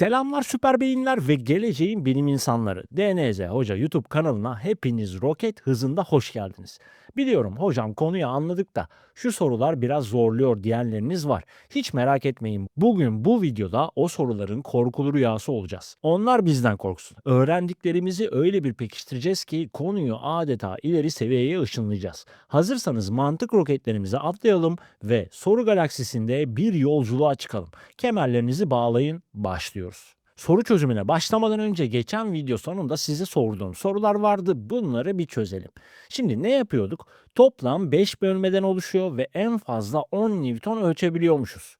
Selamlar süper beyinler ve geleceğin bilim insanları. DNZ Hoca YouTube kanalına hepiniz roket hızında hoş geldiniz. Biliyorum hocam konuyu anladık da şu sorular biraz zorluyor diyenleriniz var. Hiç merak etmeyin. Bugün bu videoda o soruların korkulu rüyası olacağız. Onlar bizden korksun. Öğrendiklerimizi öyle bir pekiştireceğiz ki konuyu adeta ileri seviyeye ışınlayacağız. Hazırsanız mantık roketlerimize atlayalım ve soru galaksisinde bir yolculuğa çıkalım. Kemerlerinizi bağlayın, başlıyoruz. Soru çözümüne başlamadan önce geçen video sonunda size sorduğum sorular vardı. Bunları bir çözelim. Şimdi ne yapıyorduk? Toplam 5 bölmeden oluşuyor ve en fazla 10 Newton ölçebiliyormuşuz.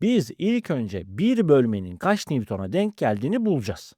Biz ilk önce bir bölmenin kaç Newton'a denk geldiğini bulacağız.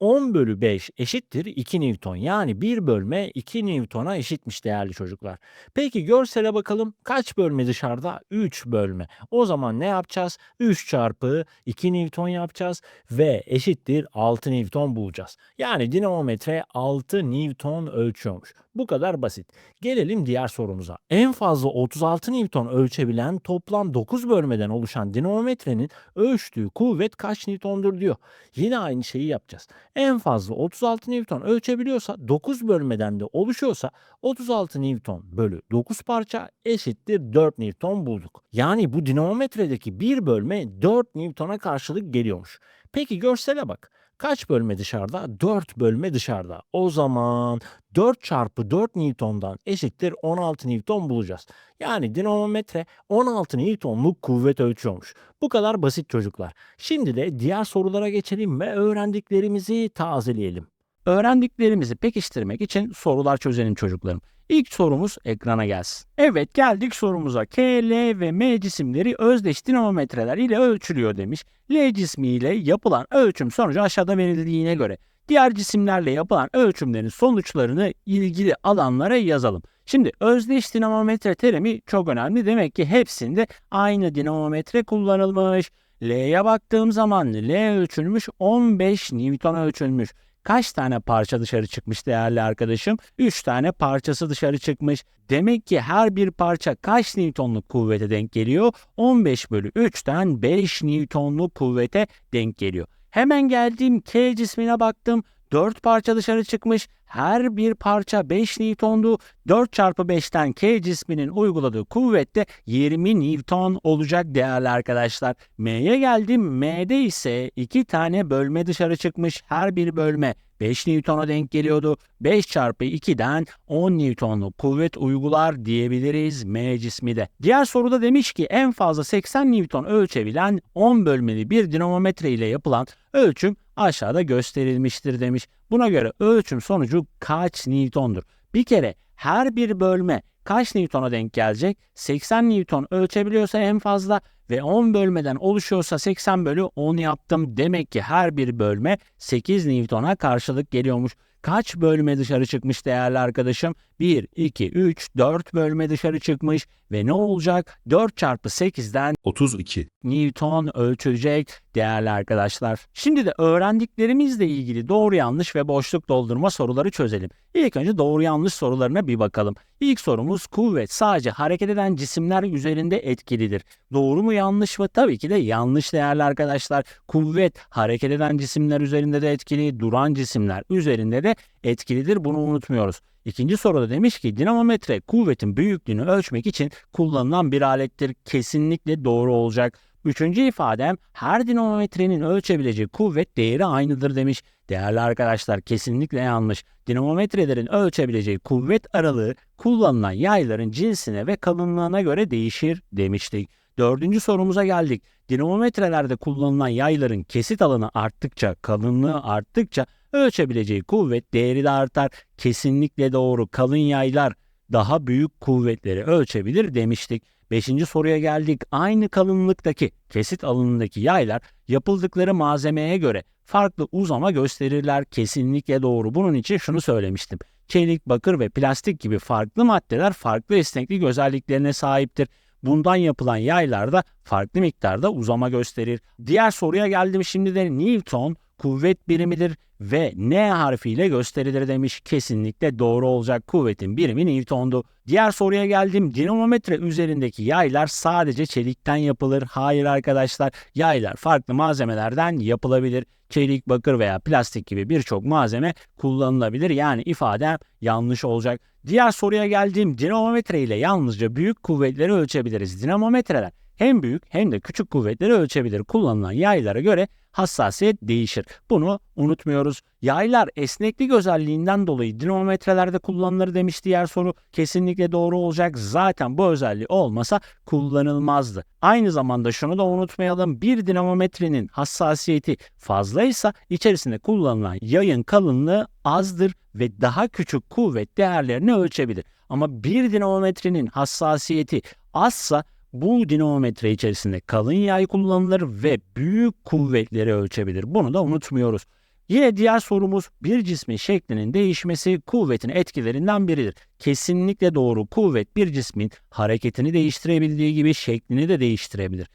10 bölü 5 eşittir 2 Newton. Yani bir bölme 2 Newton'a eşitmiş değerli çocuklar. Peki görsele bakalım kaç bölme dışarıda? 3 bölme. O zaman ne yapacağız? 3 çarpı 2 Newton yapacağız ve eşittir 6 Newton bulacağız. Yani dinamometre 6 Newton ölçüyormuş. Bu kadar basit. Gelelim diğer sorumuza. En fazla 36 Newton ölçebilen toplam 9 bölmeden oluşan dinamometrenin ölçtüğü kuvvet kaç Newton'dur diyor. Yine aynı şeyi yapacağız. En fazla 36 Newton ölçebiliyorsa 9 bölmeden de oluşuyorsa 36 Newton bölü 9 parça eşittir 4 Newton bulduk. Yani bu dinamometredeki bir bölme 4 Newton'a karşılık geliyormuş. Peki görsele bak. Kaç bölme dışarıda? 4 bölme dışarıda. O zaman 4 çarpı 4 Newton'dan eşittir 16 Newton bulacağız. Yani dinamometre 16 Newton'luk kuvvet ölçüyormuş. Bu kadar basit çocuklar. Şimdi de diğer sorulara geçelim ve öğrendiklerimizi tazeleyelim. Öğrendiklerimizi pekiştirmek için sorular çözelim çocuklarım. İlk sorumuz ekrana gelsin. Evet geldik sorumuza. K, L ve M cisimleri özdeş dinamometreler ile ölçülüyor demiş. L cismi ile yapılan ölçüm sonucu aşağıda verildiğine göre diğer cisimlerle yapılan ölçümlerin sonuçlarını ilgili alanlara yazalım. Şimdi özdeş dinamometre terimi çok önemli. Demek ki hepsinde aynı dinamometre kullanılmış. L'ye baktığım zaman L ölçülmüş 15 Newton ölçülmüş. Kaç tane parça dışarı çıkmış değerli arkadaşım? 3 tane parçası dışarı çıkmış. Demek ki her bir parça kaç Newtonluk kuvvete denk geliyor? 15 bölü 3'ten 5 Newtonluk kuvvete denk geliyor. Hemen geldim K cismine baktım. 4 parça dışarı çıkmış. Her bir parça 5 Newton'du. 4 çarpı 5'ten K cisminin uyguladığı kuvvet de 20 Newton olacak değerli arkadaşlar. M'ye geldim. M'de ise 2 tane bölme dışarı çıkmış. Her bir bölme 5 Newton'a denk geliyordu. 5 çarpı 2'den 10 Newton'luk kuvvet uygular diyebiliriz M cismi de. Diğer soruda demiş ki en fazla 80 Newton ölçebilen 10 bölmeli bir dinamometre ile yapılan ölçüm aşağıda gösterilmiştir demiş. Buna göre ölçüm sonucu kaç Newton'dur? Bir kere her bir bölme kaç Newton'a denk gelecek? 80 Newton ölçebiliyorsa en fazla ve 10 bölmeden oluşuyorsa 80 bölü 10 yaptım. Demek ki her bir bölme 8 Newton'a karşılık geliyormuş. Kaç bölme dışarı çıkmış değerli arkadaşım? 1, 2, 3, 4 bölme dışarı çıkmış ve ne olacak? 4 çarpı 8'den 32. Newton ölçülecek değerli arkadaşlar. Şimdi de öğrendiklerimizle ilgili doğru yanlış ve boşluk doldurma soruları çözelim. İlk önce doğru yanlış sorularına bir bakalım. İlk sorumuz kuvvet sadece hareket eden cisimler üzerinde etkilidir. Doğru mu yanlış mı? Tabii ki de yanlış değerli arkadaşlar. Kuvvet hareket eden cisimler üzerinde de etkili, duran cisimler üzerinde de etkilidir. Bunu unutmuyoruz. İkinci soruda demiş ki dinamometre kuvvetin büyüklüğünü ölçmek için kullanılan bir alettir. Kesinlikle doğru olacak. Üçüncü ifadem her dinamometrenin ölçebileceği kuvvet değeri aynıdır demiş. Değerli arkadaşlar kesinlikle yanlış. Dinamometrelerin ölçebileceği kuvvet aralığı kullanılan yayların cinsine ve kalınlığına göre değişir demiştik. Dördüncü sorumuza geldik. Dinamometrelerde kullanılan yayların kesit alanı arttıkça, kalınlığı arttıkça ölçebileceği kuvvet değeri de artar. Kesinlikle doğru. Kalın yaylar daha büyük kuvvetleri ölçebilir demiştik. Beşinci soruya geldik. Aynı kalınlıktaki kesit alanındaki yaylar yapıldıkları malzemeye göre farklı uzama gösterirler. Kesinlikle doğru. Bunun için şunu söylemiştim. Çelik, bakır ve plastik gibi farklı maddeler farklı esneklik özelliklerine sahiptir. Bundan yapılan yaylar da farklı miktarda uzama gösterir. Diğer soruya geldim şimdi de Newton kuvvet birimidir ve N harfiyle gösterilir demiş. Kesinlikle doğru olacak kuvvetin birimi Newton'du. Diğer soruya geldim. Dinamometre üzerindeki yaylar sadece çelikten yapılır. Hayır arkadaşlar. Yaylar farklı malzemelerden yapılabilir. Çelik, bakır veya plastik gibi birçok malzeme kullanılabilir. Yani ifadem yanlış olacak. Diğer soruya geldiğim dinamometre ile yalnızca büyük kuvvetleri ölçebiliriz. Dinamometreler hem büyük hem de küçük kuvvetleri ölçebilir. Kullanılan yaylara göre hassasiyet değişir. Bunu unutmuyoruz. Yaylar esneklik özelliğinden dolayı dinamometrelerde kullanılır demiş diğer soru. Kesinlikle doğru olacak. Zaten bu özelliği olmasa kullanılmazdı. Aynı zamanda şunu da unutmayalım. Bir dinamometrenin hassasiyeti fazlaysa içerisinde kullanılan yayın kalınlığı azdır ve daha küçük kuvvet değerlerini ölçebilir. Ama bir dinamometrenin hassasiyeti azsa bu dinamometre içerisinde kalın yay kullanılır ve büyük kuvvetleri ölçebilir. Bunu da unutmuyoruz. Yine diğer sorumuz bir cismin şeklinin değişmesi kuvvetin etkilerinden biridir. Kesinlikle doğru kuvvet bir cismin hareketini değiştirebildiği gibi şeklini de değiştirebilir.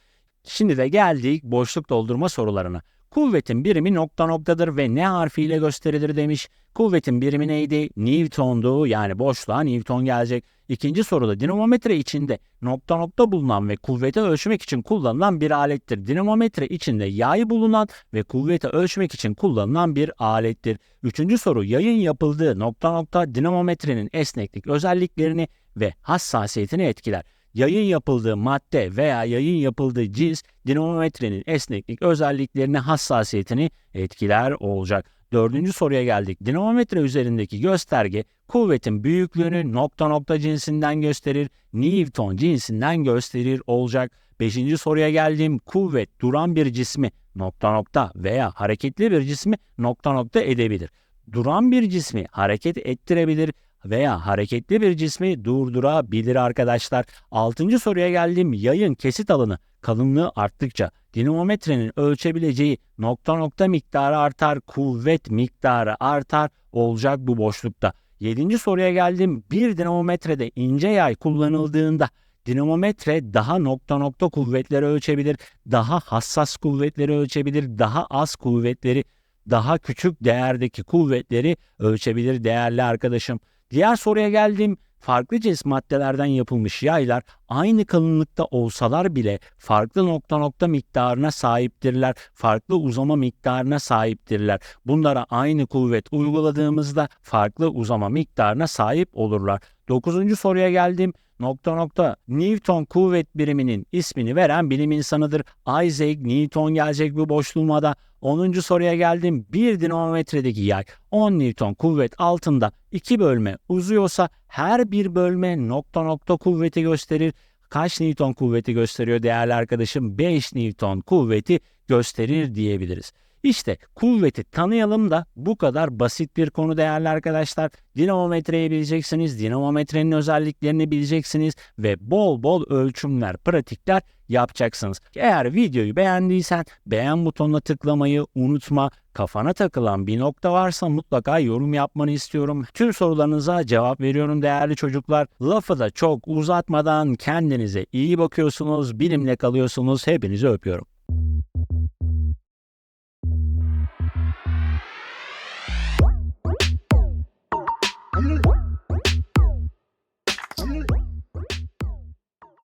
Şimdi de geldik boşluk doldurma sorularına. Kuvvetin birimi nokta noktadır ve ne harfiyle gösterilir demiş. Kuvvetin birimi neydi? Newton'du yani boşluğa Newton gelecek. İkinci soruda dinamometre içinde nokta nokta bulunan ve kuvveti ölçmek için kullanılan bir alettir. Dinamometre içinde yay bulunan ve kuvveti ölçmek için kullanılan bir alettir. Üçüncü soru yayın yapıldığı nokta nokta dinamometrenin esneklik özelliklerini ve hassasiyetini etkiler. Yayın yapıldığı madde veya yayın yapıldığı cins dinamometrenin esneklik özelliklerini hassasiyetini etkiler olacak. Dördüncü soruya geldik. Dinamometre üzerindeki gösterge kuvvetin büyüklüğünü nokta nokta cinsinden gösterir, Newton cinsinden gösterir olacak. Beşinci soruya geldim. Kuvvet duran bir cismi nokta nokta veya hareketli bir cismi nokta nokta edebilir. Duran bir cismi hareket ettirebilir veya hareketli bir cismi durdurabilir arkadaşlar. Altıncı soruya geldim. Yayın kesit alanı kalınlığı arttıkça dinamometrenin ölçebileceği nokta nokta miktarı artar, kuvvet miktarı artar olacak bu boşlukta. Yedinci soruya geldim. Bir dinamometrede ince yay kullanıldığında dinamometre daha nokta nokta kuvvetleri ölçebilir, daha hassas kuvvetleri ölçebilir, daha az kuvvetleri, daha küçük değerdeki kuvvetleri ölçebilir değerli arkadaşım. Diğer soruya geldim. Farklı cins maddelerden yapılmış yaylar aynı kalınlıkta olsalar bile farklı nokta nokta miktarına sahiptirler. Farklı uzama miktarına sahiptirler. Bunlara aynı kuvvet uyguladığımızda farklı uzama miktarına sahip olurlar. Dokuzuncu soruya geldim. Nokta nokta Newton kuvvet biriminin ismini veren bilim insanıdır. Isaac Newton gelecek bu boşluğuma 10. soruya geldim. Bir dinamometredeki yay 10 Newton kuvvet altında iki bölme uzuyorsa her bir bölme nokta nokta kuvveti gösterir. Kaç Newton kuvveti gösteriyor değerli arkadaşım? 5 Newton kuvveti gösterir diyebiliriz. İşte kuvveti tanıyalım da bu kadar basit bir konu değerli arkadaşlar. Dinamometreyi bileceksiniz, dinamometrenin özelliklerini bileceksiniz ve bol bol ölçümler, pratikler yapacaksınız. Eğer videoyu beğendiysen beğen butonuna tıklamayı unutma. Kafana takılan bir nokta varsa mutlaka yorum yapmanı istiyorum. Tüm sorularınıza cevap veriyorum değerli çocuklar. Lafı da çok uzatmadan kendinize iyi bakıyorsunuz, bilimle kalıyorsunuz. Hepinizi öpüyorum.